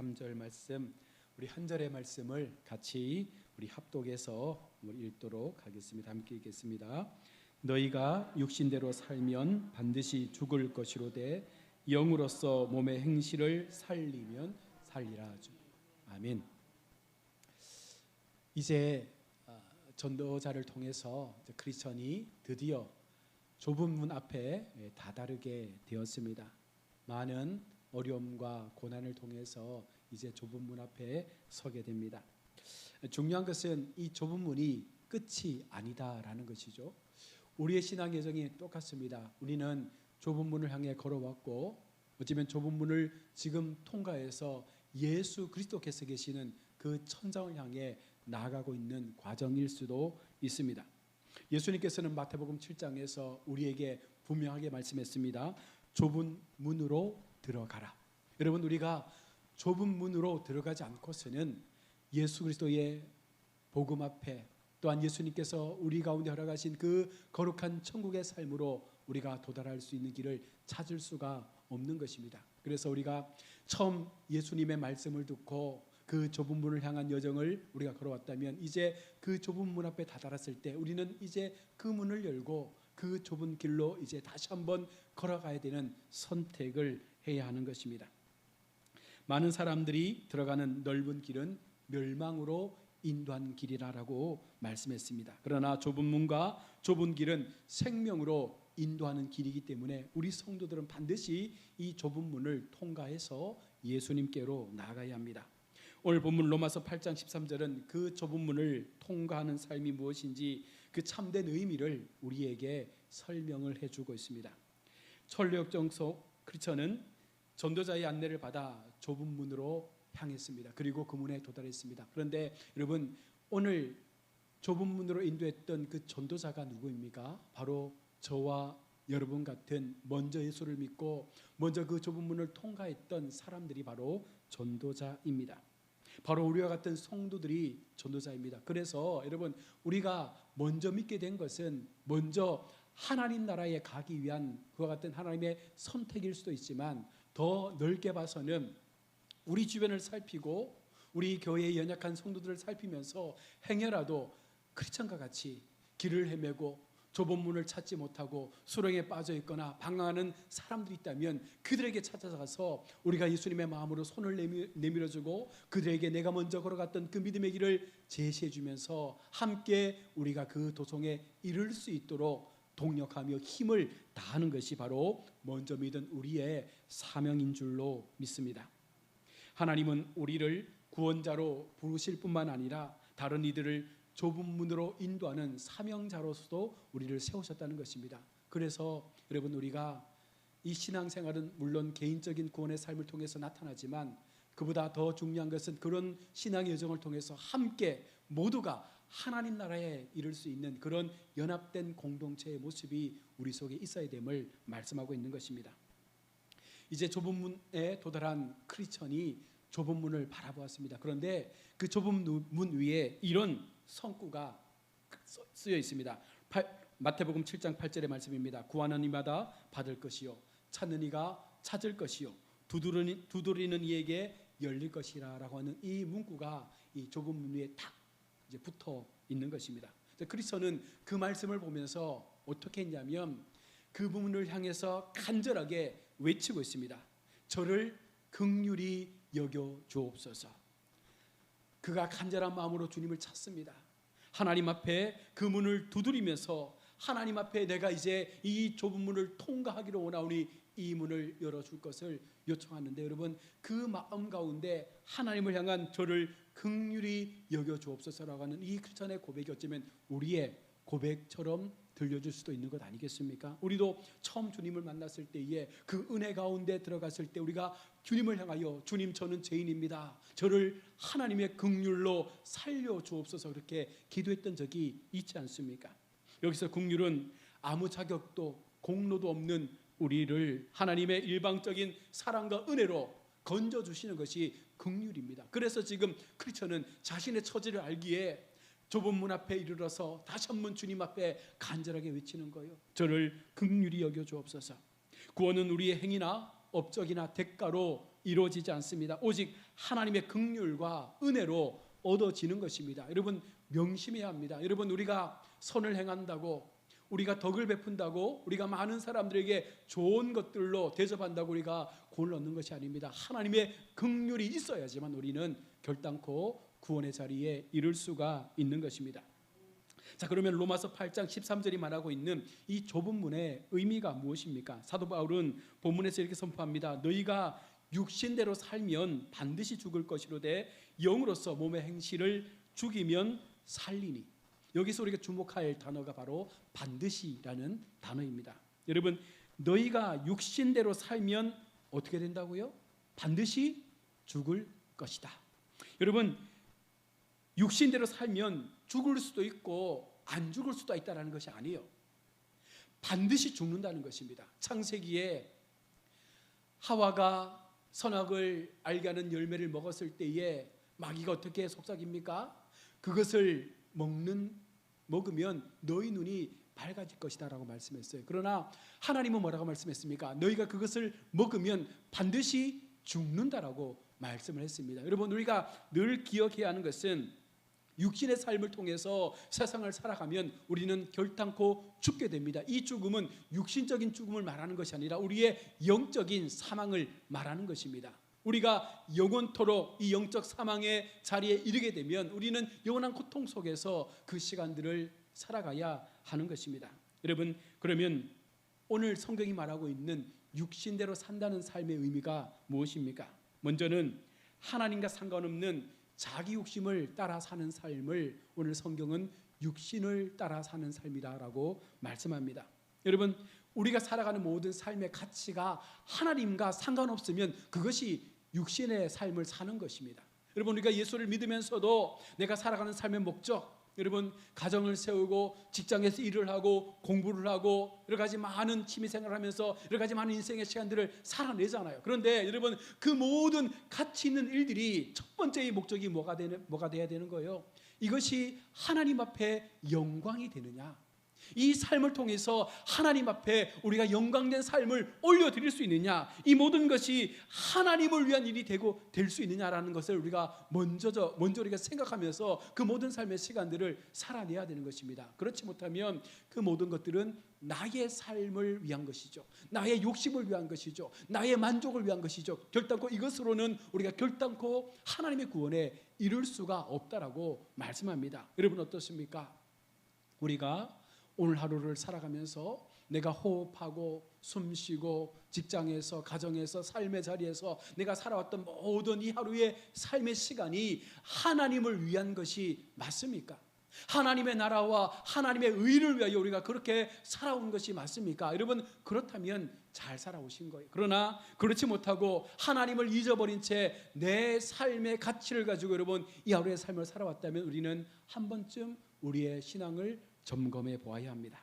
13절 말씀 우리 한 절의 말씀을 같이 우리 합독해서 읽도록 하겠습니다. 함께 읽겠습니다. 너희가 육신대로 살면 반드시 죽을 것이로되 영으로서 몸의 행실을 살리면 살리라 주. 아멘. 이제 아, 전도자를 통해서 크리스천이 드디어 좁은 문 앞에 예, 다다르게 되었습니다. 많은 어려움과 고난을 통해서 이제 좁은 문 앞에 서게 됩니다. 중요한 것은 이 좁은 문이 끝이 아니다라는 것이죠. 우리의 신앙 여정이 똑같습니다. 우리는 좁은 문을 향해 걸어왔고 어쩌면 좁은 문을 지금 통과해서 예수 그리스도께서 계시는 그 천장을 향해 나아가고 있는 과정일 수도 있습니다. 예수님께서는 마태복음 7장에서 우리에게 분명하게 말씀했습니다. 좁은 문으로 들어가라. 여러분 우리가 좁은 문으로 들어가지 않고서는 예수 그리스도의 복음 앞에 또한 예수님께서 우리 가운데 허락하신 그 거룩한 천국의 삶으로 우리가 도달할 수 있는 길을 찾을 수가 없는 것입니다. 그래서 우리가 처음 예수님의 말씀을 듣고 그 좁은 문을 향한 여정을 우리가 걸어왔다면 이제 그 좁은 문 앞에 다다랐을 때 우리는 이제 그 문을 열고 그 좁은 길로 이제 다시 한번 걸어가야 되는 선택을 해야 하는 것입니다. 많은 사람들이 들어가는 넓은 길은 멸망으로 인도한 길이라라고 말씀했습니다. 그러나 좁은 문과 좁은 길은 생명으로 인도하는 길이기 때문에 우리 성도들은 반드시 이 좁은 문을 통과해서 예수님께로 나아가야 합니다. 오늘 본문 로마서 8장 13절은 그 좁은 문을 통과하는 삶이 무엇인지 그 참된 의미를 우리에게 설명을 해주고 있습니다. 천력정서 크리처는 전도자의 안내를 받아 좁은 문으로 향했습니다. 그리고 그 문에 도달했습니다. 그런데 여러분 오늘 좁은 문으로 인도했던 그 전도자가 누구입니까? 바로 저와 여러분 같은 먼저 예수를 믿고 먼저 그 좁은 문을 통과했던 사람들이 바로 전도자입니다. 바로 우리와 같은 성도들이 전도자입니다. 그래서 여러분 우리가 먼저 믿게 된 것은 먼저 하나님 나라에 가기 위한 그와 같은 하나님의 선택일 수도 있지만 더 넓게 봐서는 우리 주변을 살피고 우리 교회의 연약한 성도들을 살피면서 행여라도 크리스천과 같이 길을 헤매고 좁은 문을 찾지 못하고 수렁에 빠져 있거나 방황하는 사람들이 있다면 그들에게 찾아가서 우리가 예수님의 마음으로 손을 내밀어 주고 그들에게 내가 먼저 걸어갔던 그 믿음의 길을 제시해 주면서 함께 우리가 그 도성에 이를 수 있도록 동력하며 힘을 다하는 것이 바로 먼저 믿은 우리의 사명인 줄로 믿습니다. 하나님은 우리를 구원자로 부르실 뿐만 아니라 다른 이들을 좁은 문으로 인도하는 사명자로서도 우리를 세우셨다는 것입니다. 그래서 여러분 우리가 이 신앙생활은 물론 개인적인 구원의 삶을 통해서 나타나지만 그보다 더 중요한 것은 그런 신앙의 여정을 통해서 함께 모두가 하나님 나라에 이를 수 있는 그런 연합된 공동체의 모습이 우리 속에 있어야 됨을 말씀하고 있는 것입니다. 이제 좁은 문에 도달한 크리스천이 좁은 문을 바라보았습니다. 그런데 그 좁은 문 위에 이런 성구가 쓰여 있습니다. 마태복음 7장 8절의 말씀입니다. 구하는 이마다 받을 것이요 찾는 이가 찾을 것이요 두드리는, 두드리는 이에게 열릴 것이라라고 하는 이 문구가 이 좁은 문 위에 딱 이제 붙어 있는 것입니다. 크리스천은 그 말씀을 보면서 어떻게 했냐면 그 부분을 향해서 간절하게 외치고 있습니다. 저를 극률이 여겨 주옵소서. 그가 간절한 마음으로 주님을 찾습니다. 하나님 앞에 그 문을 두드리면서 하나님 앞에 내가 이제 이 좁은 문을 통과하기를 원하오니 이 문을 열어줄 것을 요청하는데 여러분 그 마음 가운데 하나님을 향한 저를 극률이 여겨 주옵소서라고 하는 이 크리스천의 고백이 어쩌면 우리의 고백처럼 들려줄 수도 있는 것 아니겠습니까? 우리도 처음 주님을 만났을 때에 그 은혜 가운데 들어갔을 때 우리가 주님을 향하여 주님 저는 죄인입니다. 저를 하나님의 긍휼로 살려 주옵소서 그렇게 기도했던 적이 있지 않습니까? 여기서 긍휼은 아무 자격도 공로도 없는 우리를 하나님의 일방적인 사랑과 은혜로 건져 주시는 것이 긍휼입니다. 그래서 지금 크리스천은 자신의 처지를 알기에 좁은 문 앞에 이르러서 다시 한 번 주님 앞에 간절하게 외치는 거예요. 저를 극률이 여겨 주옵소서. 구원은 우리의 행위나 업적이나 대가로 이루어지지 않습니다. 오직 하나님의 긍휼과 은혜로 얻어지는 것입니다. 여러분 명심해야 합니다. 여러분 우리가 선을 행한다고 우리가 덕을 베푼다고 우리가 많은 사람들에게 좋은 것들로 대접한다고 우리가 구원을 얻는 것이 아닙니다. 하나님의 긍휼이 있어야지만 우리는 결단코 구원의 자리에 이를 수가 있는 것입니다. 자 그러면 로마서 8장 13절이 말하고 있는 이 좁은 문의 의미가 무엇입니까? 사도 바울은 본문에서 이렇게 선포합니다. 너희가 육신대로 살면 반드시 죽을 것이로되 영으로서 몸의 행실을 죽이면 살리니 여기서 우리가 주목할 단어가 바로 반드시라는 단어입니다. 여러분 너희가 육신대로 살면 어떻게 된다고요? 반드시 죽을 것이다. 여러분 육신대로 살면 죽을 수도 있고 안 죽을 수도 있다라는 것이 아니에요. 반드시 죽는다는 것입니다. 창세기에 하와가 선악을 알게 하는 열매를 먹었을 때에 마귀가 어떻게 속삭입니까? 그것을 먹는 먹으면 너희 눈이 밝아질 것이다라고 말씀했어요. 그러나 하나님은 뭐라고 말씀했습니까? 너희가 그것을 먹으면 반드시 죽는다라고 말씀을 했습니다. 여러분 우리가 늘 기억해야 하는 것은 육신의 삶을 통해서 세상을 살아가면 우리는 결단코 죽게 됩니다. 이 죽음은 육신적인 죽음을 말하는 것이 아니라 우리의 영적인 사망을 말하는 것입니다. 우리가 영원토록 이 영적 사망의 자리에 이르게 되면 우리는 영원한 고통 속에서 그 시간들을 살아가야 하는 것입니다. 여러분 그러면 오늘 성경이 말하고 있는 육신대로 산다는 삶의 의미가 무엇입니까? 먼저는 하나님과 상관없는 자기 욕심을 따라 사는 삶을 오늘 성경은 육신을 따라 사는 삶이다라고 말씀합니다. 여러분 우리가 살아가는 모든 삶의 가치가 하나님과 상관없으면 그것이 육신의 삶을 사는 것입니다. 여러분 우리가 예수를 믿으면서도 내가 살아가는 삶의 목적 여러분 가정을 세우고 직장에서 일을 하고 공부를 하고 여러 가지 많은 취미 생활을 하면서 여러 가지 많은 인생의 시간들을 살아내잖아요. 그런데 여러분 그 모든 가치 있는 일들이 첫 번째 의 목적이 뭐가 되는 뭐가 돼야 되는 거예요. 이것이 하나님 앞에 영광이 되느냐? 이 삶을 통해서 하나님 앞에 우리가 영광된 삶을 올려드릴 수 있느냐? 이 모든 것이 하나님을 위한 일이 되고 될 수 있느냐라는 것을 우리가 먼저 먼저 우리가 생각하면서 그 모든 삶의 시간들을 살아내야 되는 것입니다. 그렇지 못하면 그 모든 것들은 나의 삶을 위한 것이죠. 나의 욕심을 위한 것이죠. 나의 만족을 위한 것이죠. 결단코 이것으로는 우리가 결단코 하나님의 구원에 이룰 수가 없다라고 말씀합니다. 여러분 어떻습니까? 우리가 오늘 하루를 살아가면서 내가 호흡하고 숨쉬고 직장에서 가정에서 삶의 자리에서 내가 살아왔던 모든 이 하루의 삶의 시간이 하나님을 위한 것이 맞습니까? 하나님의 나라와 하나님의 의를 위하여 우리가 그렇게 살아온 것이 맞습니까? 여러분 그렇다면 잘 살아오신 거예요. 그러나 그렇지 못하고 하나님을 잊어버린 채 내 삶의 가치를 가지고 여러분 이 하루의 삶을 살아왔다면 우리는 한 번쯤 우리의 신앙을 점검해 보아야 합니다.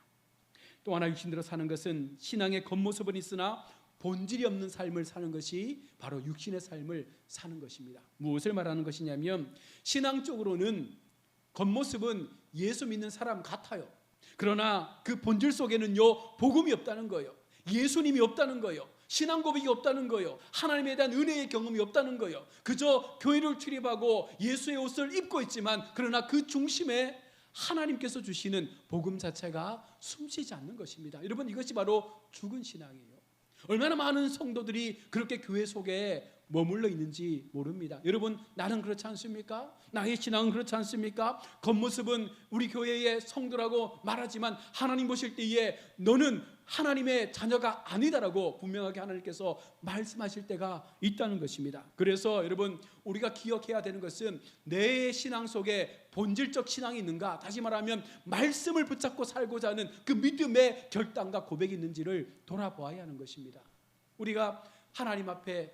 또 하나 육신대로 사는 것은 신앙의 겉모습은 있으나 본질이 없는 삶을 사는 것이 바로 육신의 삶을 사는 것입니다. 무엇을 말하는 것이냐면 신앙적으로는 겉모습은 예수 믿는 사람 같아요. 그러나 그 본질 속에는요 복음이 없다는 거예요. 예수님이 없다는 거예요. 신앙 고백이 없다는 거예요. 하나님에 대한 은혜의 경험이 없다는 거예요. 그저 교회를 출입하고 예수의 옷을 입고 있지만 그러나 그 중심에 하나님께서 주시는 복음 자체가 숨쉬지 않는 것입니다. 여러분 이것이 바로 죽은 신앙이에요. 얼마나 많은 성도들이 그렇게 교회 속에 머물러 있는지 모릅니다. 여러분 나는 그렇지 않습니까? 나의 신앙은 그렇지 않습니까? 겉모습은 우리 교회의 성도라고 말하지만 하나님 보실 때에 너는 하나님의 자녀가 아니다라고 분명하게 하나님께서 말씀하실 때가 있다는 것입니다. 그래서 여러분 우리가 기억해야 되는 것은 내 신앙 속에 본질적 신앙이 있는가? 다시 말하면 말씀을 붙잡고 살고자 하는 그 믿음의 결단과 고백이 있는지를 돌아보아야 하는 것입니다. 우리가 하나님 앞에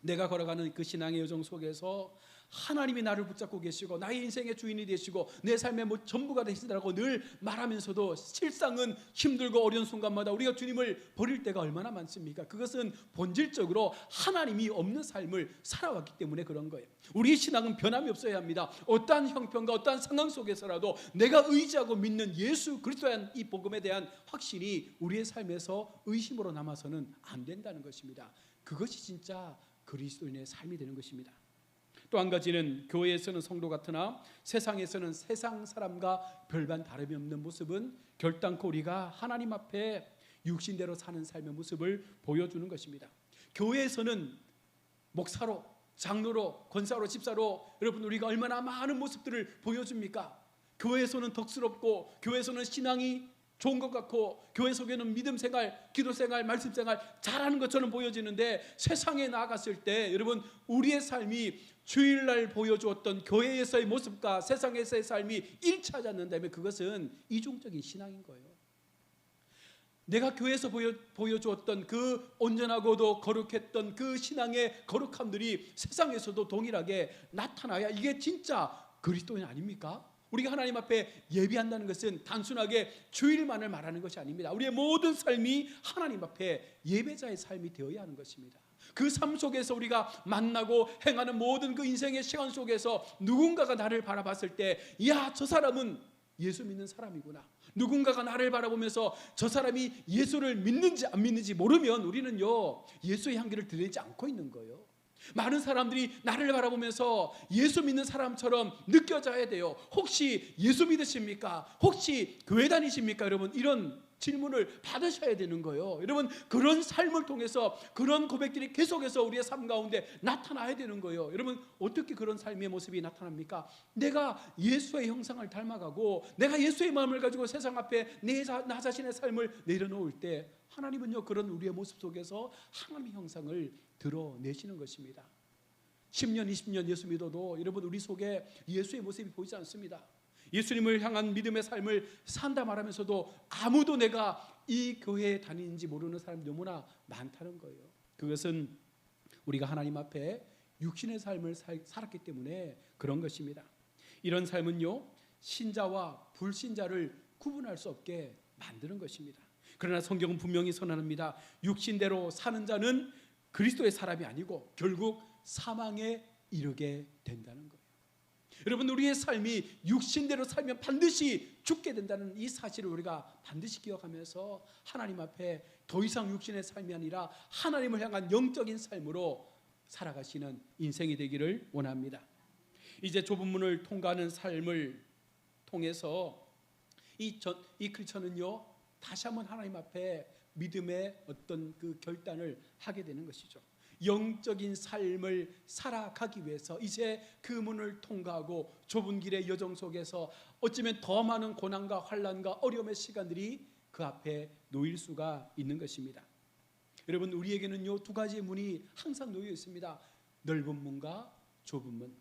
내가 걸어가는 그 신앙의 여정 속에서 하나님이 나를 붙잡고 계시고 나의 인생의 주인이 되시고 내 삶의 뭐 전부가 되신다고 늘 말하면서도 실상은 힘들고 어려운 순간마다 우리가 주님을 버릴 때가 얼마나 많습니까? 그것은 본질적으로 하나님이 없는 삶을 살아왔기 때문에 그런 거예요. 우리의 신앙은 변함이 없어야 합니다. 어떠한 형편과 어떠한 상황 속에서라도 내가 의지하고 믿는 예수 그리스도에 대한 이 복음에 대한 확신이 우리의 삶에서 의심으로 남아서는 안 된다는 것입니다. 그것이 진짜 그리스도인의 삶이 되는 것입니다. 또 한 가지는 교회에서는 성도 같으나 세상에서는 세상 사람과 별반 다름이 없는 모습은 결단코 우리가 하나님 앞에 육신대로 사는 삶의 모습을 보여주는 것입니다. 교회에서는 목사로, 장로로, 권사로, 집사로 여러분 우리가 얼마나 많은 모습들을 보여줍니까? 교회에서는 덕스럽고 교회에서는 신앙이 좋은 것 같고 교회 속에는 믿음 생활, 기도 생활, 말씀 생활 잘하는 것처럼 보여지는데 세상에 나갔을 때 여러분 우리의 삶이 주일날 보여주었던 교회에서의 모습과 세상에서의 삶이 일치하지 않는다면 그것은 이중적인 신앙인 거예요. 내가 교회에서 보여, 보여주었던 그 온전하고도 거룩했던 그 신앙의 거룩함들이 세상에서도 동일하게 나타나야 이게 진짜 그리스도인 아닙니까? 우리가 하나님 앞에 예비한다는 것은 단순하게 주일만을 말하는 것이 아닙니다. 우리의 모든 삶이 하나님 앞에 예배자의 삶이 되어야 하는 것입니다. 그 삶 속에서 우리가 만나고 행하는 모든 그 인생의 시간 속에서 누군가가 나를 바라봤을 때, 야, 저 사람은 예수 믿는 사람이구나. 누군가가 나를 바라보면서 저 사람이 예수를 믿는지 안 믿는지 모르면 우리는요, 예수의 향기를 들리지 않고 있는 거예요. 많은 사람들이 나를 바라보면서 예수 믿는 사람처럼 느껴져야 돼요. 혹시 예수 믿으십니까? 혹시 교회 다니십니까? 여러분 이런 질문을 받으셔야 되는 거예요. 여러분 그런 삶을 통해서 그런 고백들이 계속해서 우리의 삶 가운데 나타나야 되는 거예요. 여러분 어떻게 그런 삶의 모습이 나타납니까? 내가 예수의 형상을 닮아가고 내가 예수의 마음을 가지고 세상 앞에 내 나 자신의 삶을 내려놓을 때 하나님은요 그런 우리의 모습 속에서 하나님의 형상을 드러내시는 것입니다. 10년, 20년 예수 믿어도 여러분 우리 속에 예수의 모습이 보이지 않습니다. 예수님을 향한 믿음의 삶을 산다 말하면서도 아무도 내가 이 교회에 다니는지 모르는 사람이 너무나 많다는 거예요. 그것은 우리가 하나님 앞에 육신의 삶을 살, 살았기 때문에 그런 것입니다. 이런 삶은요 신자와 불신자를 구분할 수 없게 만드는 것입니다. 그러나 성경은 분명히 선언합니다. 육신대로 사는 자는 그리스도의 사람이 아니고 결국 사망에 이르게 된다는 거예요. 여러분 우리의 삶이 육신대로 살면 반드시 죽게 된다는 이 사실을 우리가 반드시 기억하면서 하나님 앞에 더 이상 육신의 삶이 아니라 하나님을 향한 영적인 삶으로 살아가시는 인생이 되기를 원합니다. 이제 좁은 문을 통과하는 삶을 통해서 이, 전, 이 크리스천은요 다시 한번 하나님 앞에 믿음의 어떤 그 결단을 하게 되는 것이죠. 영적인 삶을 살아가기 위해서 이제 그 문을 통과하고 좁은 길의 여정 속에서 어쩌면 더 많은 고난과 환란과 어려움의 시간들이 그 앞에 놓일 수가 있는 것입니다. 여러분 우리에게는요 두 가지의 문이 항상 놓여 있습니다. 넓은 문과 좁은 문.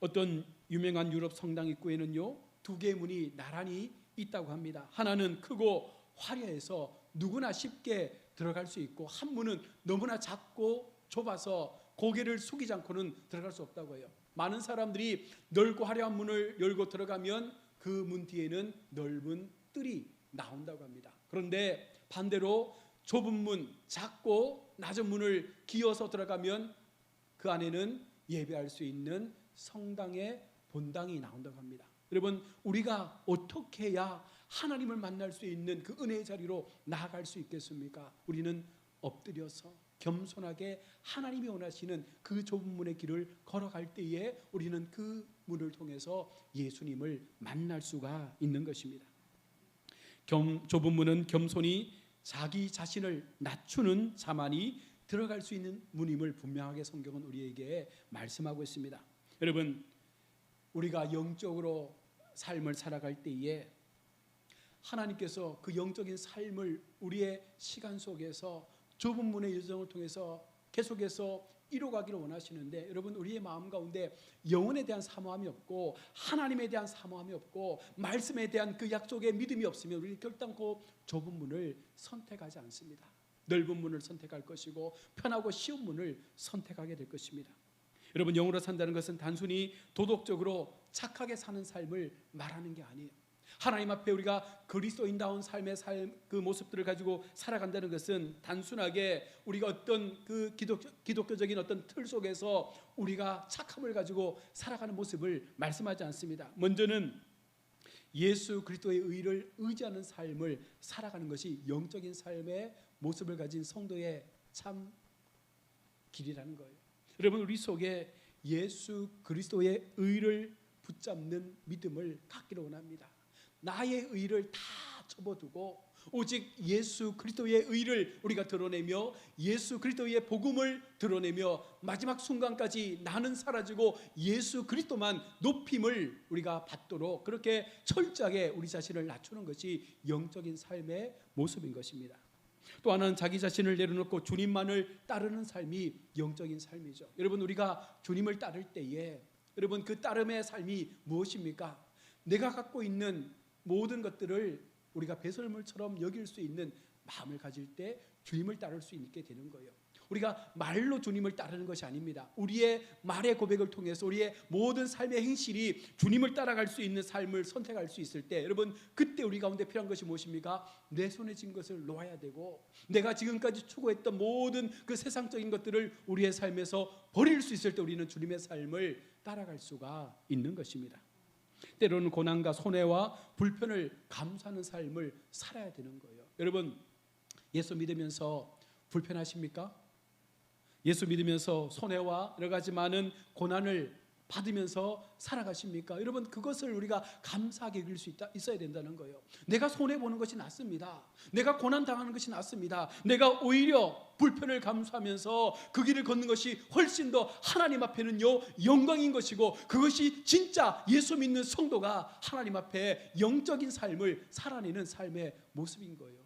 어떤 유명한 유럽 성당 입구에는요 두 개의 문이 나란히 있다고 합니다. 하나는 크고 화려해서 누구나 쉽게 들어갈 수 있고 한 문은 너무나 작고 좁아서 고개를 숙이지 않고는 들어갈 수 없다고 해요. 많은 사람들이 넓고 화려한 문을 열고 들어가면 그 문 뒤에는 넓은 뜰이 나온다고 합니다. 그런데 반대로 좁은 문, 작고 낮은 문을 기어서 들어가면 그 안에는 예배할 수 있는 성당의 본당이 나온다고 합니다. 여러분 우리가 어떻게 해야 하나님을 만날 수 있는 그 은혜의 자리로 나아갈 수 있겠습니까? 우리는 엎드려서 겸손하게 하나님이 원하시는 그 좁은 문의 길을 걸어갈 때에 우리는 그 문을 통해서 예수님을 만날 수가 있는 것입니다. 겸, 좁은 문은 겸손히 자기 자신을 낮추는 자만이 들어갈 수 있는 문임을 분명하게 성경은 우리에게 말씀하고 있습니다. 여러분 우리가 영적으로 삶을 살아갈 때에 하나님께서 그 영적인 삶을 우리의 시간 속에서 좁은 문의 여정을 통해서 계속해서 이루어가기를 원하시는데 여러분 우리의 마음 가운데 영혼에 대한 사모함이 없고 하나님에 대한 사모함이 없고 말씀에 대한 그 약속의 믿음이 없으면 우리는 결단코 좁은 문을 선택하지 않습니다. 넓은 문을 선택할 것이고 편하고 쉬운 문을 선택하게 될 것입니다. 여러분 영으로 산다는 것은 단순히 도덕적으로 착하게 사는 삶을 말하는 게 아니에요. 하나님 앞에 우리가 그리스도인다운 삶의 삶 그 모습들을 가지고 살아간다는 것은 단순하게 우리가 어떤 그 기독, 기독교 적인 어떤 틀 속에서 우리가 착함을 가지고 살아가는 모습을 말씀하지 않습니다. 먼저는 예수 그리스도의 의를 의지하는 삶을 살아가는 것이 영적인 삶의 모습을 가진 성도의 참 길이라는 거예요. 여러분 우리 속에 예수 그리스도의 의를 붙잡는 믿음을 갖기를 원합니다. 나의 의를 다 접어두고 오직 예수 그리스도의 의를 우리가 드러내며 예수 그리스도의 복음을 드러내며 마지막 순간까지 나는 사라지고 예수 그리스도만 높임을 우리가 받도록 그렇게 철저하게 우리 자신을 낮추는 것이 영적인 삶의 모습인 것입니다. 또 하나는 자기 자신을 내려놓고 주님만을 따르는 삶이 영적인 삶이죠. 여러분 우리가 주님을 따를 때에 여러분 그 따름의 삶이 무엇입니까? 내가 갖고 있는 모든 것들을 우리가 배설물처럼 여길 수 있는 마음을 가질 때 주님을 따를 수 있게 되는 거예요. 우리가 말로 주님을 따르는 것이 아닙니다. 우리의 말의 고백을 통해서 우리의 모든 삶의 행실이 주님을 따라갈 수 있는 삶을 선택할 수 있을 때 여러분 그때 우리 가운데 필요한 것이 무엇입니까? 내 손에 쥔 것을 놓아야 되고 내가 지금까지 추구했던 모든 그 세상적인 것들을 우리의 삶에서 버릴 수 있을 때 우리는 주님의 삶을 따라갈 수가 있는 것입니다. 때로는 고난과 손해와 불편을 감수하는 삶을 살아야 되는 거예요. 여러분 예수 믿으면서 불편하십니까? 예수 믿으면서 손해와 여러 가지 많은 고난을 받으면서 살아가십니까? 여러분 그것을 우리가 감사하게 여길 수 있다, 있어야 된다는 거예요. 내가 손해 보는 것이 낫습니다. 내가 고난 당하는 것이 낫습니다. 내가 오히려 불편을 감수하면서 그 길을 걷는 것이 훨씬 더 하나님 앞에는요 영광인 것이고 그것이 진짜 예수 믿는 성도가 하나님 앞에 영적인 삶을 살아내는 삶의 모습인 거예요.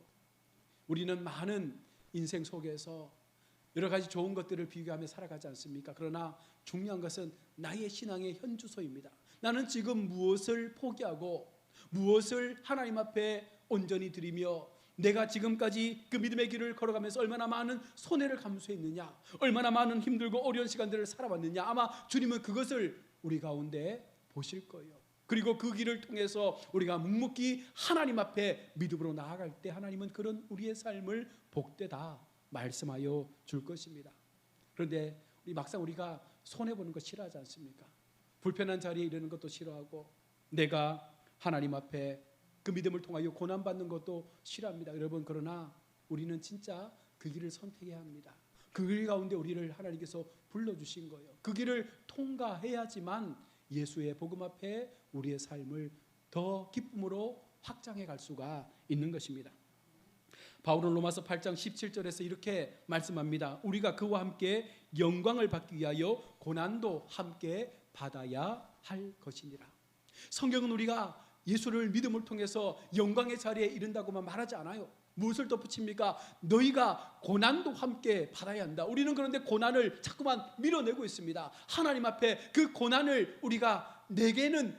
우리는 많은 인생 속에서 여러 가지 좋은 것들을 비교하며 살아가지 않습니까? 그러나 중요한 것은 나의 신앙의 현주소입니다. 나는 지금 무엇을 포기하고 무엇을 하나님 앞에 온전히 드리며 내가 지금까지 그 믿음의 길을 걸어가면서 얼마나 많은 손해를 감수했느냐, 얼마나 많은 힘들고 어려운 시간들을 살아왔느냐, 아마 주님은 그것을 우리 가운데 보실 거예요. 그리고 그 길을 통해서 우리가 묵묵히 하나님 앞에 믿음으로 나아갈 때 하나님은 그런 우리의 삶을 복되다 말씀하여 줄 것입니다. 그런데 우리 막상 우리가 손해 보는 거 싫어하지 않습니까? 불편한 자리에 이르는 것도 싫어하고 내가 하나님 앞에 그 믿음을 통하여 고난 받는 것도 싫어합니다. 여러분 그러나 우리는 진짜 그 길을 선택해야 합니다. 그 길 가운데 우리를 하나님께서 불러 주신 거예요. 그 길을 통과해야지만 예수의 복음 앞에 우리의 삶을 더 기쁨으로 확장해 갈 수가 있는 것입니다. 바울은 로마서 8장 17절에서 이렇게 말씀합니다. 우리가 그와 함께 영광을 받기 위하여 고난도 함께 받아야 할 것이니라. 성경은 우리가 예수를 믿음을 통해서 영광의 자리에 이른다고만 말하지 않아요. 무엇을 덧붙입니까? 너희가 고난도 함께 받아야 한다. 우리는 그런데 고난을 자꾸만 밀어내고 있습니다. 하나님 앞에 그 고난을 우리가 내게는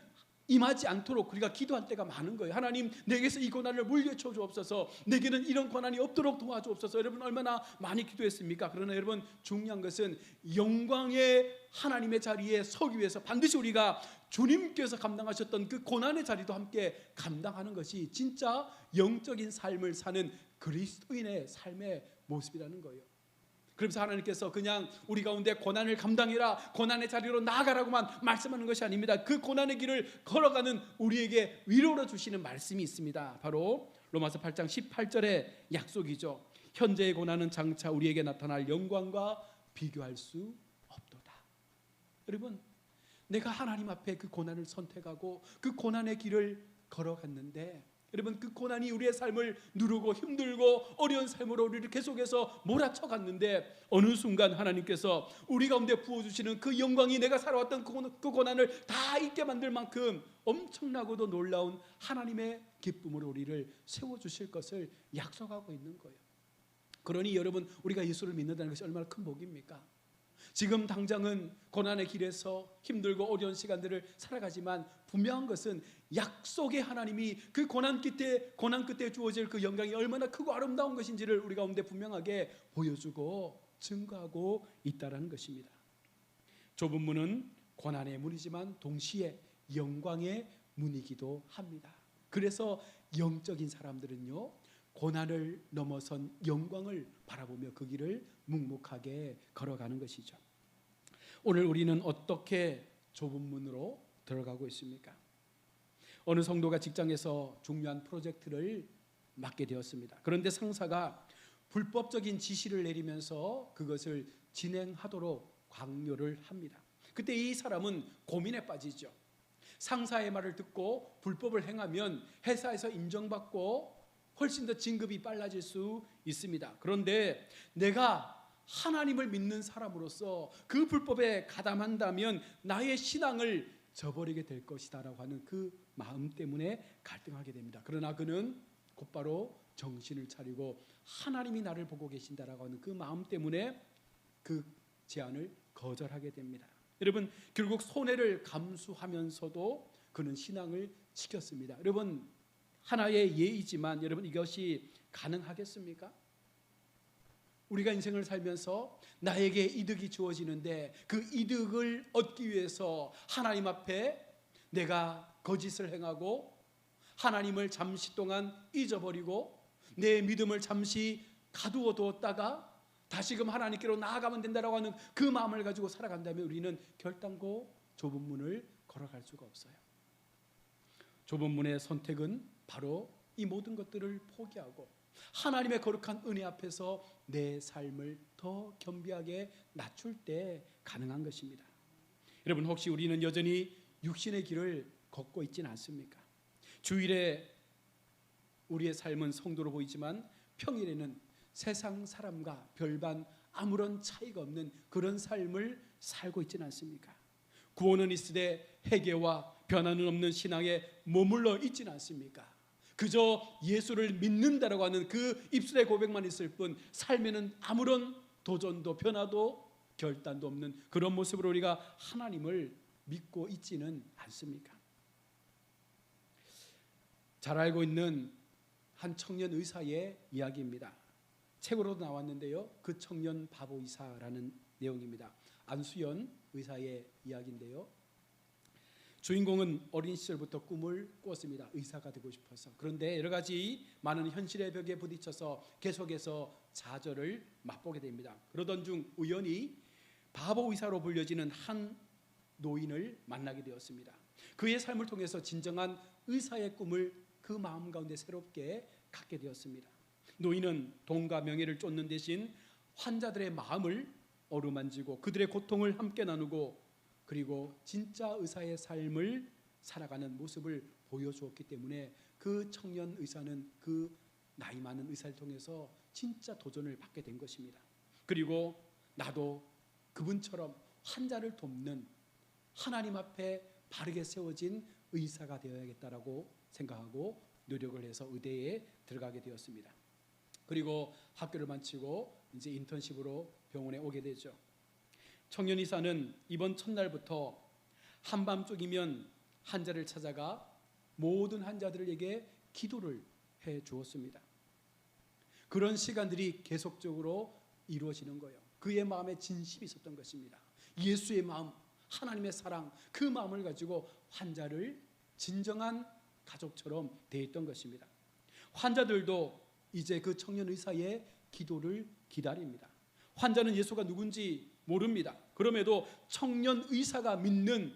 임하지 않도록 우리가 기도할 때가 많은 거예요. 하나님 내게서 이 고난을 물려쳐 주옵소서. 내게는 이런 고난이 없도록 도와주옵소서. 여러분 얼마나 많이 기도했습니까? 그러나 여러분 중요한 것은 영광의 하나님의 자리에 서기 위해서 반드시 우리가 주님께서 감당하셨던 그 고난의 자리도 함께 감당하는 것이 진짜 영적인 삶을 사는 그리스도인의 삶의 모습이라는 거예요. 그러면서 하나님께서 그냥 우리 가운데 고난을 감당해라 고난의 자리로 나아가라고만 말씀하는 것이 아닙니다. 그 고난의 길을 걸어가는 우리에게 위로를 주시는 말씀이 있습니다. 바로 로마서 8장 18절의 약속이죠. 현재의 고난은 장차 우리에게 나타날 영광과 비교할 수 없도다. 여러분, 내가 하나님 앞에 그 고난을 선택하고 그 고난의 길을 걸어갔는데 여러분 그 고난이 우리의 삶을 누르고 힘들고 어려운 삶으로 우리를 계속해서 몰아쳐 갔는데 어느 순간 하나님께서 우리 가운데 부어 주시는 그 영광이 내가 살아왔던 그 고난- 그 고난을 다 잊게 만들 만큼 엄청나고도 놀라운 하나님의 기쁨으로 우리를 세워 주실 것을 약속하고 있는 거예요. 그러니 여러분 우리가 예수를 믿는다는 것이 얼마나 큰 복입니까? 지금 당장은 고난의 길에서 힘들고 어려운 시간들을 살아가지만 분명한 것은 약속의 하나님이 그 고난 끝에 고난 끝에 주어질 그 영광이 얼마나 크고 아름다운 것인지를 우리 가운데 분명하게 보여주고 증거하고 있다라는 것입니다. 좁은 문은 고난의 문이지만 동시에 영광의 문이기도 합니다. 그래서 영적인 사람들은요 고난을 넘어선 영광을 바라보며 그 길을 묵묵하게 걸어가는 것이죠. 오늘 우리는 어떻게 좁은 문으로 들어가고 있습니까? 어느 성도가 직장에서 중요한 프로젝트를 맡게 되었습니다. 그런데 상사가 불법적인 지시를 내리면서 그것을 진행하도록 강요를 합니다. 그때 이 사람은 고민에 빠지죠. 상사의 말을 듣고 불법을 행하면 회사에서 인정받고 훨씬 더 진급이 빨라질 수 있습니다. 그런데 내가 하나님을 믿는 사람으로서 그 불법에 가담한다면 나의 신앙을 저버리게 될 것이다라고 하는 그 마음 때문에 갈등하게 됩니다. 그러나 그는 곧바로 정신을 차리고 하나님이 나를 보고 계신다라고 하는 그 마음 때문에 그 제안을 거절하게 됩니다. 여러분 결국 손해를 감수하면서도 그는 신앙을 지켰습니다. 여러분 하나의 예이지만 여러분 이것이 가능하겠습니까? 우리가 인생을 살면서 나에게 이득이 주어지는데 그 이득을 얻기 위해서 하나님 앞에 내가 거짓을 행하고 하나님을 잠시 동안 잊어버리고 내 믿음을 잠시 가두어 두었다가 다시금 하나님께로 나아가면 된다라고 하는 그 마음을 가지고 살아간다면 우리는 결단코 좁은 문을 걸어갈 수가 없어요. 좁은 문의 선택은 바로 이 모든 것들을 포기하고 하나님의 거룩한 은혜 앞에서 내 삶을 더 겸비하게 낮출 때 가능한 것입니다. 여러분 혹시 우리는 여전히 육신의 길을 걷고 있지는 않습니까? 주일에 우리의 삶은 성도로 보이지만 평일에는 세상 사람과 별반 아무런 차이가 없는 그런 삶을 살고 있지는 않습니까? 구원은 있으되 회개와 변화는 없는 신앙에 머물러 있지는 않습니까? 그저 예수를 믿는다라고 하는 그 입술의 고백만 있을 뿐 삶에는 아무런 도전도 변화도 결단도 없는 그런 모습으로 우리가 하나님을 믿고 있지는 않습니까? 잘 알고 있는 한 청년 의사의 이야기입니다. 책으로도 나왔는데요. 그 청년 바보 의사라는 내용입니다. 안수연 의사의 이야기인데요. 주인공은 어린 시절부터 꿈을 꿨습니다. 의사가 되고 싶어서. 그런데 여러 가지 많은 현실의 벽에 부딪혀서 계속해서 좌절을 맛보게 됩니다. 그러던 중 우연히 바보 의사로 불려지는 한 노인을 만나게 되었습니다. 그의 삶을 통해서 진정한 의사의 꿈을 그 마음 가운데 새롭게 갖게 되었습니다. 노인은 돈과 명예를 쫓는 대신 환자들의 마음을 어루만지고 그들의 고통을 함께 나누고 그리고 진짜 의사의 삶을 살아가는 모습을 보여주었기 때문에 그 청년 의사는 그 나이 많은 의사를 통해서 진짜 도전을 받게 된 것입니다. 그리고 나도 그분처럼 환자를 돕는 하나님 앞에 바르게 세워진 의사가 되어야겠다라고 생각하고 노력을 해서 의대에 들어가게 되었습니다. 그리고 학교를 마치고 이제 인턴십으로 병원에 오게 되죠. 청년 의사는 이번 첫날부터 한밤중이면 환자를 찾아가 모든 환자들에게 기도를 해 주었습니다. 그런 시간들이 계속적으로 이루어지는 거예요. 그의 마음에 진심이 있었던 것입니다. 예수의 마음, 하나님의 사랑, 그 마음을 가지고 환자를 진정한 가족처럼 대했던 것입니다. 환자들도 이제 그 청년 의사의 기도를 기다립니다. 환자는 예수가 누군지 모릅니다. 그럼에도 청년 의사가 믿는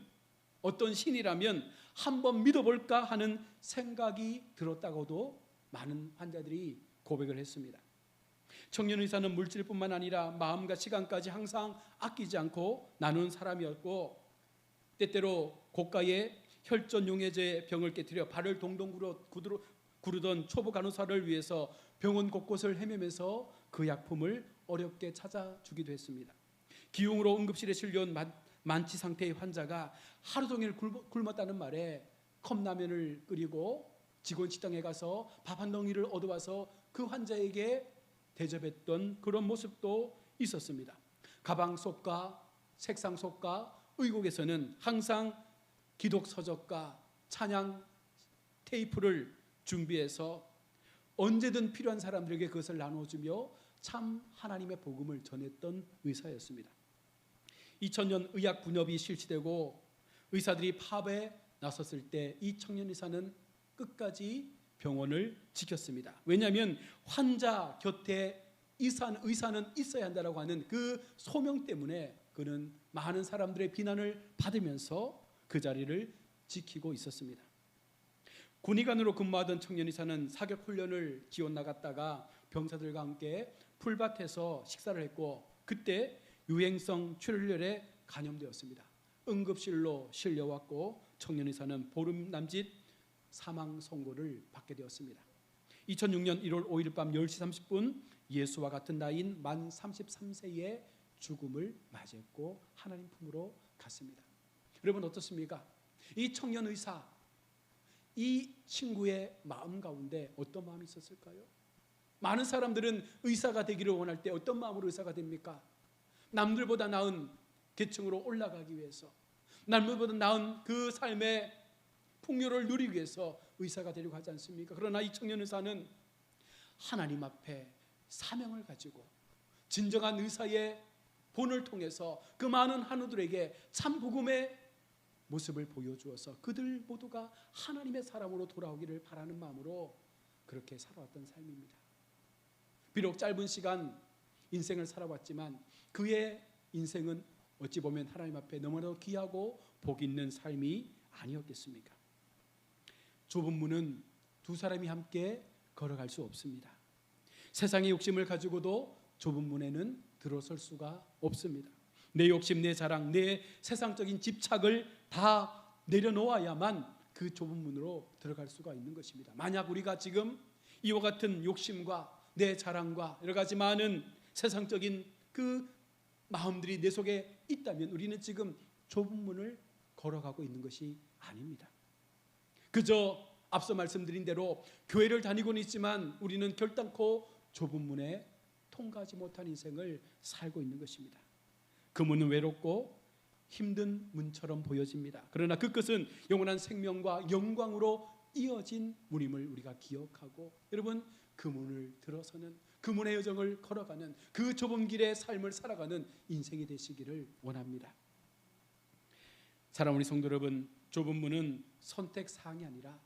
어떤 신이라면 한번 믿어볼까 하는 생각이 들었다고도 많은 환자들이 고백을 했습니다. 청년 의사는 물질뿐만 아니라 마음과 시간까지 항상 아끼지 않고 나눈 사람이었고 때때로 고가의 혈전 용해제 병을 깨뜨려 발을 동동 구르, 구르던 초보 간호사를 위해서 병원 곳곳을 헤매면서 그 약품을 어렵게 찾아주기도 했습니다. 기흉으로 응급실에 실려온 만치 상태의 환자가 하루 종일 굶었다는 말에 컵라면을 끓이고 직원 식당에 가서 밥 한 덩이를 얻어와서 그 환자에게 대접했던 그런 모습도 있었습니다. 가방 속과 책상 속과 의국에서는 항상 기독 서적과 찬양 테이프를 준비해서 언제든 필요한 사람들에게 그것을 나눠주며 참 하나님의 복음을 전했던 의사였습니다. 2000년 의학 분업이 실시되고 의사들이 파업에 나섰을 때 이 청년 의사는 끝까지 병원을 지켰습니다. 왜냐하면 환자 곁에 의사, 의사는 있어야 한다라고 하는 그 소명 때문에 그는 많은 사람들의 비난을 받으면서 그 자리를 지키고 있었습니다. 군의관으로 근무하던 청년 의사는 사격 훈련을 지원 나갔다가 병사들과 함께 풀밭에서 식사를 했고 그때 유행성 출혈에 감염되었습니다. 응급실로 실려왔고 청년 의사는 보름 남짓 사망 선고를 받게 되었습니다. 2006년 1월 5일 밤 10시 30분 예수와 같은 나이인 만 33세의 죽음을 맞이했고 하나님 품으로 갔습니다. 여러분 어떻습니까? 이 청년 의사 이 친구의 마음 가운데 어떤 마음이 있었을까요? 많은 사람들은 의사가 되기를 원할 때 어떤 마음으로 의사가 됩니까? 남들보다 나은 계층으로 올라가기 위해서 남들보다 나은 그 삶의 풍요를 누리기 위해서 의사가 되려고 하지 않습니까? 그러나 이 청년 의사는 하나님 앞에 사명을 가지고 진정한 의사의 본을 통해서 그 많은 한우들에게 참 복음의 모습을 보여주어서 그들 모두가 하나님의 사람으로 돌아오기를 바라는 마음으로 그렇게 살아왔던 삶입니다. 비록 짧은 시간 인생을 살아왔지만 그의 인생은 어찌 보면 하나님 앞에 너무나도 귀하고 복 있는 삶이 아니었겠습니까? 좁은 문은 두 사람이 함께 걸어갈 수 없습니다. 세상의 욕심을 가지고도 좁은 문에는 들어설 수가 없습니다. 내 욕심, 내 자랑, 내 세상적인 집착을 다 내려놓아야만 그 좁은 문으로 들어갈 수가 있는 것입니다. 만약 우리가 지금 이와 같은 욕심과 내 자랑과 여러 가지 많은 세상적인 그 마음들이 내 속에 있다면 우리는 지금 좁은 문을 걸어가고 있는 것이 아닙니다. 그저 앞서 말씀드린 대로 교회를 다니고는 있지만 우리는 결단코 좁은 문에 통과하지 못한 인생을 살고 있는 것입니다. 그 문은 외롭고 힘든 문처럼 보여집니다. 그러나 그 끝은 영원한 생명과 영광으로 이어진 문임을 우리가 기억하고 여러분 그 문을 들어서는 그 문의 여정을 걸어가는 그 좁은 길의 삶을 살아가는 인생이 되시기를 원합니다. 사랑 우리 성도 여러분, 좁은 문은 선택 사항이 아니라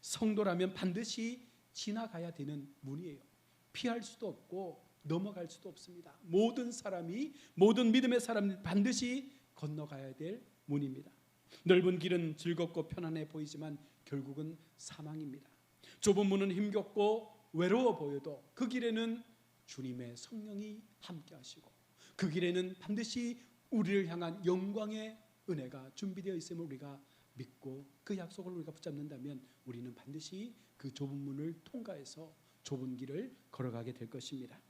성도라면 반드시 지나가야 되는 문이에요. 피할 수도 없고 넘어갈 수도 없습니다. 모든 사람이 모든 믿음의 사람이 반드시 건너가야 될 문입니다. 넓은 길은 즐겁고 편안해 보이지만 결국은 사망입니다. 좁은 문은 힘겹고 외로워 보여도 그 길에는 주님의 성령이 함께 하시고 그 길에는 반드시 우리를 향한 영광의 은혜가 준비되어 있음을 우리가 믿고 그 약속을 우리가 붙잡는다면 우리는 반드시 그 좁은 문을 통과해서 좁은 길을 걸어가게 될 것입니다.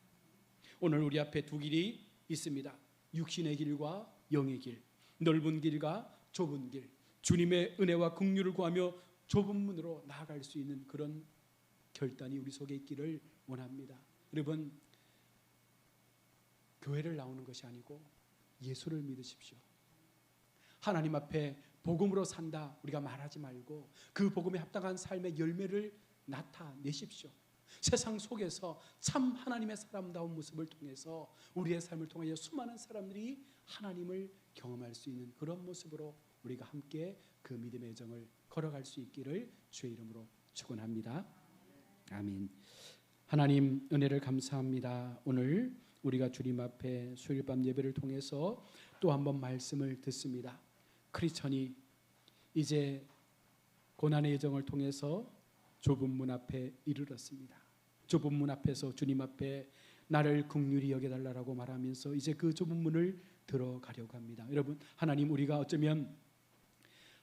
오늘 우리 앞에 두 길이 있습니다. 육신의 길과 영의 길, 넓은 길과 좁은 길, 주님의 은혜와 긍휼을 구하며 좁은 문으로 나아갈 수 있는 그런 결단이 우리 속에 있기를 원합니다. 여러분 교회를 나오는 것이 아니고 예수를 믿으십시오. 하나님 앞에 복음으로 산다 우리가 말하지 말고 그 복음에 합당한 삶의 열매를 나타내십시오. 세상 속에서 참 하나님의 사람다운 모습을 통해서 우리의 삶을 통하여 수많은 사람들이 하나님을 경험할 수 있는 그런 모습으로 우리가 함께 그 믿음의 정을 걸어갈 수 있기를 주의 이름으로 축원합니다. 아멘. 하나님 은혜를 감사합니다. 오늘 우리가 주님 앞에 수요일 밤 예배를 통해서 또 한번 말씀을 듣습니다. 크리스천이 이제 고난의 여정을 통해서 좁은 문 앞에 이르렀습니다. 좁은 문 앞에서 주님 앞에 나를 긍휼히 여겨 달라라고 말하면서 이제 그 좁은 문을 들어가려고 합니다. 여러분, 하나님 우리가 어쩌면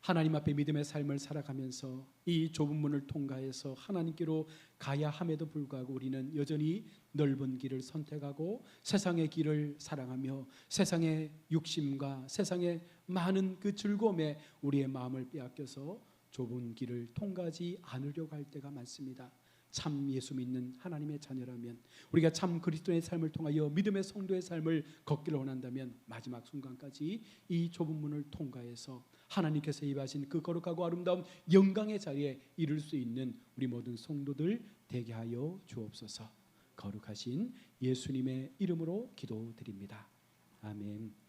하나님 앞에 믿음의 삶을 살아가면서 이 좁은 문을 통과해서 하나님께로 가야 함에도 불구하고 우리는 여전히 넓은 길을 선택하고 세상의 길을 사랑하며 세상의 욕심과 세상의 많은 그 즐거움에 우리의 마음을 빼앗겨서 좁은 길을 통과하지 않으려고 할 때가 많습니다. 참 예수 믿는 하나님의 자녀라면 우리가 참 그리스도의 삶을 통하여 믿음의 성도의 삶을 걷기를 원한다면 마지막 순간까지 이 좁은 문을 통과해서 하나님께서 입하신 그 거룩하고 아름다운 영광의 자리에 이를 수 있는 우리 모든 성도들 되게 하여 주옵소서. 거룩하신 예수님의 이름으로 기도드립니다. 아멘.